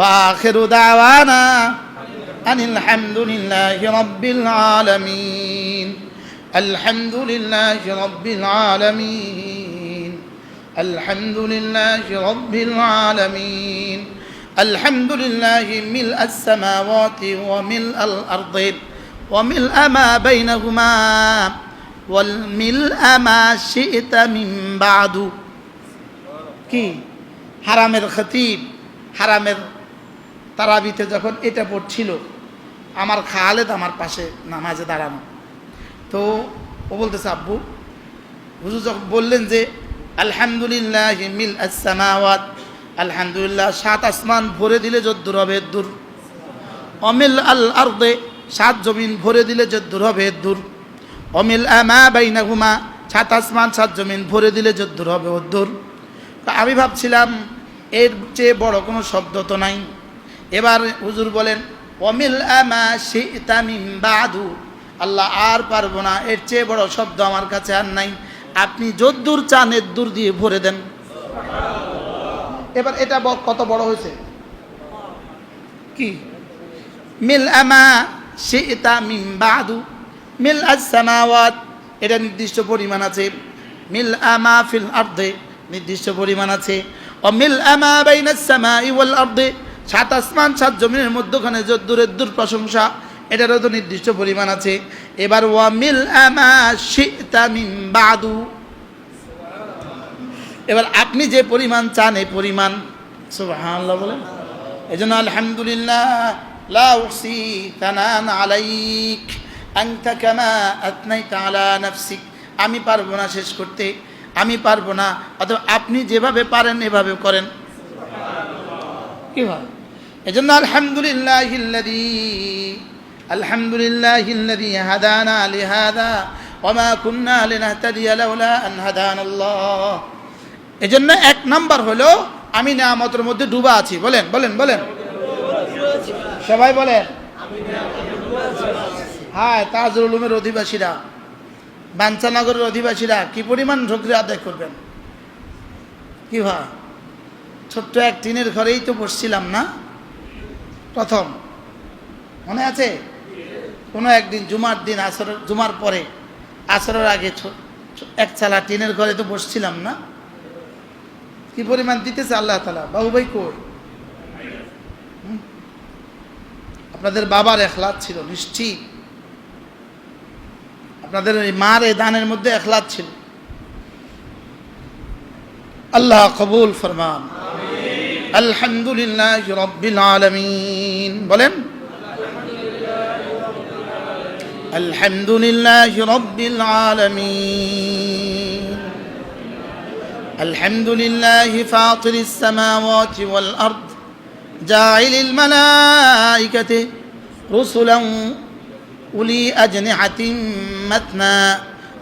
وآخر دعوانا أن الحمد لله رب العالمين الحمد لله رب العالمين الحمد لله رب العالمين الحمد لله ملء السماوات وملء الأرض وملء ما بينهما والملء ما شئت من بعد কি হারামের খতিব হারামের তারাবিতে যখন এটা পড়ছিল, আমার খালেদ আমার পাশে নামাজে দাঁড়ানো। তো ও বলতেছে, আব্বু, হুজুর যখন বললেন যে, আলহামদুলিল্লাহ মিল আসামাওয়াত আলহামদুলিল্লাহ সাত আসমান ভরে দিলে যদ্দুর হবে দূর। অমিল আল আর্দে, সাত জমিন ভরে দিলে যদ্দুর হবে দূর। অমিল আমা বাইনাহুমা, সাত আসমান, সাত জমিন ভরে দিলে যদ্দুর হবে দূর। আমি ভাবছিলাম, এর চেয়ে বড় কোনো শব্দ তো নাই। এবার হুজুর বলেন, অমিল আল্লাহ, আর পারব না, এর চেয়ে বড় শব্দ আমার কাছে আর নাই। আপনি যদ্দূর চান দূর দিয়ে ভরে দেন। এবার এটা কত বড় হয়েছে? কি? মিল আমা শিতা মিম বাদু। মিল আসামাওয়াত এটা নির্দিষ্ট পরিমাণ আছে। মিল আমা ফিল আর্দে। নির্দিষ্ট পরিমাণ আছে। ও মিল আমা বাইনাস সামাই ওয়াল আর্দে। সাত আসমান, সাত জমিনের মধ্যখানে যদ্দূরের দূর প্রশংসা, এটারও তো নির্দিষ্ট পরিমাণ আছে। এবার ওয়া মিল আমা বাদু। এবার আপনি যে পরিমাণ চান, এই পরিমাণ, সুবহানাল্লাহ বলেন। এই জন্য আলহামদুলিল্লাহ আলাইক আমি পারব না শেষ করতে, আমি পারব না। অথবা আপনি যেভাবে পারেন এভাবে করেন। কি হয়? এই জন্য আলহামদুলিল্লাহ আলহামদুলিল্লাহ হাদানা লিহাদা ওমা কুন্না লিনাহতাদিয়া লাউলা আন হাদানাল্লাহ। এজন্য এক নাম্বার হলো, আমি নিয়ামতের মধ্যে ডুবা আছি। বলেন বলেন বলেন। সবাই বলেন। হ্যাঁ তাজুল উলুমের অধিবাসীরা বাঞ্ছানগরের অধিবাসীরা, কি পরিমাণ ঢোকরে আদায় করবেন? কি হয়? ছোট্ট এক টিনের ঘরেই তো বসছিলাম না। প্রথম। মনে আছে? কোনো একদিন জুমার দিন, আসর, জুমার পরে, আসরের আগে এক চালা টিনের ঘরে তো বসছিলাম না। কি পরিমাণ দিতেছে আল্লাহ তালা বাবু ভাই কই? আপনাদের বাবার এখলাত ছিল, নিশ্চিত। আপনাদের এই মার এই দানের মধ্যে এখলাত ছিল। আল্লাহ কবুল ফরমান। আলহামদুলিল্লাহ রব্বিল আলমিন বলেন আলহামদুলিল্লাহ রব্বিল আলমিন الحمد لله فاطر السماوات والأرض جاعل الملائكة رسلا أولي أجنحة مثنى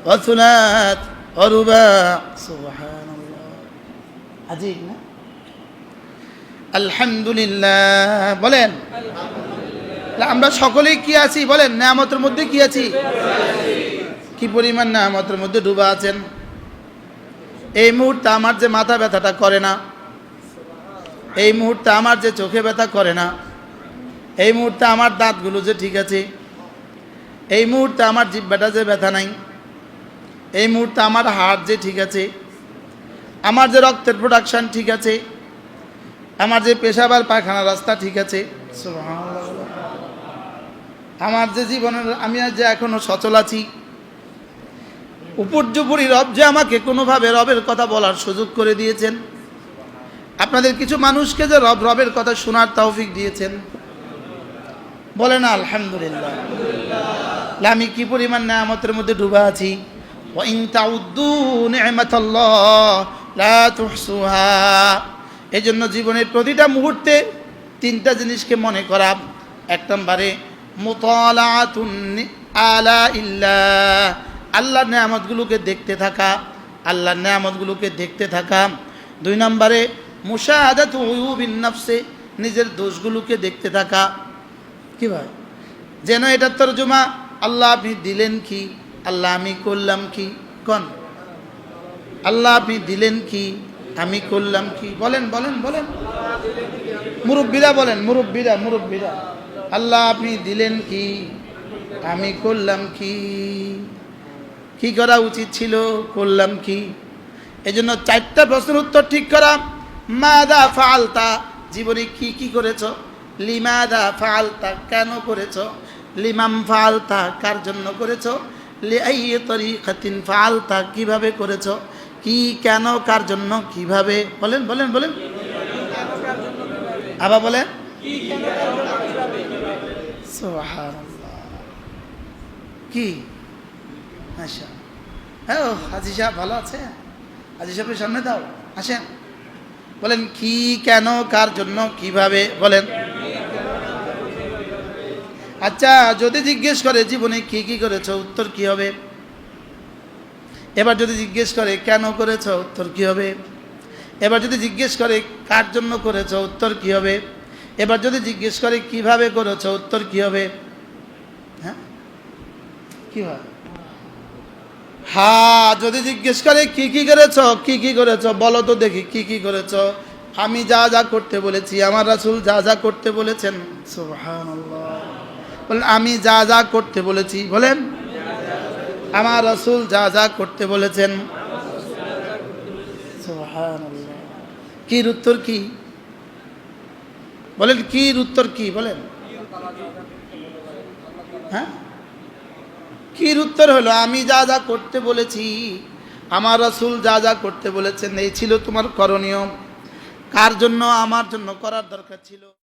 وثلاث ورباع سبحان الله عجيب না? আলহামদুলিল্লাহ, বলেন। আমরা সকলেই কি আছি, বলেন, নেয়ামতের মধ্যে কি আছি? কি পরিমাণ নেয়ামতের মধ্যে ডুবা আছেন? এই মুহূর্তে আমার যে মাথা ব্যথাটা করে না, এই মুহূর্তে আমার যে চোখে ব্যথা করে না, এই মুহূর্তে আমার দাঁতগুলো যে ঠিক আছে, এই মুহূর্তে আমার জিব্বাটা যে ব্যথা নাই, এই মুহূর্তে আমার হার্ট যে ঠিক আছে, আমার যে রক্তের প্রোডাকশান ঠিক আছে আমার যে পেশাবার পায়খানা রাস্তা ঠিক আছে সুবহানাল্লাহ। আমার যে জীবনের আমি আজ যে এখনো সচল আছি উপর্যুপুরি রব যে আমাকে কোনোভাবে রবের কথা বলার সুযোগ করে দিয়েছেন আপনাদের কিছু মানুষকে যে রব রবের কথা শোনার তৌফিক দিয়েছেন বলেন আলহামদুলিল্লাহ আমি কি পরিমাণ নেয়ামতের মধ্যে ডুবা আছি وَإِن تَعُدُّوا نِعْمَةَ اللَّهِ لَا تُحْصُوهَا এই জন্য জীবনের প্রতিটা মুহূর্তে তিনটা জিনিসকে মনে করা এক নম্বরে আলা ইল্লাহ আল্লাহর নেয়ামতগুলোকে দেখতে থাকা আল্লাহ নেয়ামতগুলোকে দেখতে থাকা। দুই নম্বরে উয়ুবিন নাফসে, নিজের দোষগুলোকে দেখতে থাকা। কি ভাই? যেন এটার তর্জমা, আল্লাহ আপনি দিলেন কি? আল্লাহ আমি করলাম কি? কন? আল্লাহ আপনি দিলেন কি? আমি করলাম কি? বলেন বলেন বলেন। মুরব্বীরা বলেন, মুরব্বীরা মুরব্বীরা। আল্লাহ, আপনি দিলেন কি? আমি করলাম কি? কি করা উচিত ছিল? করলাম কি? এজন্য চারটা প্রশ্নের উত্তর ঠিক করা। মাদা ফালতা জীবনে কি কি করেছ? লিমাদা ফালতা কেন করেছ? লিমাম ফালতা কার জন্য করেছ? লিআই তরিকাতিন ফালতা কীভাবে করেছ? কি কেন কার জন্য কীভাবে? বলেন বলেন বলেন। আবার বলেন। কি? আচ্ছা হ্যাঁ ও, হাজি সাহেব ভালো আছে? হাজি সাহেবের সামনে দাও আসেন। বলেন কি কেন কার জন্য কীভাবে? বলেন। আচ্ছা যদি জিজ্ঞেস করে জীবনে কি কি করেছ উত্তর কি হবে? এবার যদি জিজ্ঞেস করে, কেন করেছ? উত্তর কি হবে? এবার যদি জিজ্ঞেস করে, কার জন্য করেছ? উত্তর কি হবে? এবার যদি জিজ্ঞেস করে, কীভাবে করেছ? উত্তর কি হবে? হ্যাঁ? কি হয়? হ্যাঁ যদি জিজ্ঞেস করে, কি কি করেছ? কি কি করেছ? বলো তো দেখি, কি কি করেছ? আমি যা যা করতে বলেছি, আমার রাসূল যা যা করতে বলেছেন আমি যা যা করতে বলেছি। বলেন আমার রাসূল যা যা করতে বলেছেন। কির উত্তর কি? বলেন, কির উত্তর কি? বলেন। হ্যাঁ? কির উত্তর হলো, আমি যা যা করতে বলেছি, আমার রাসূল যা যা করতে বলেছেন, এই ছিল তোমার করণীয়। কার জন্য? আমার জন্য করার দরকার ছিল।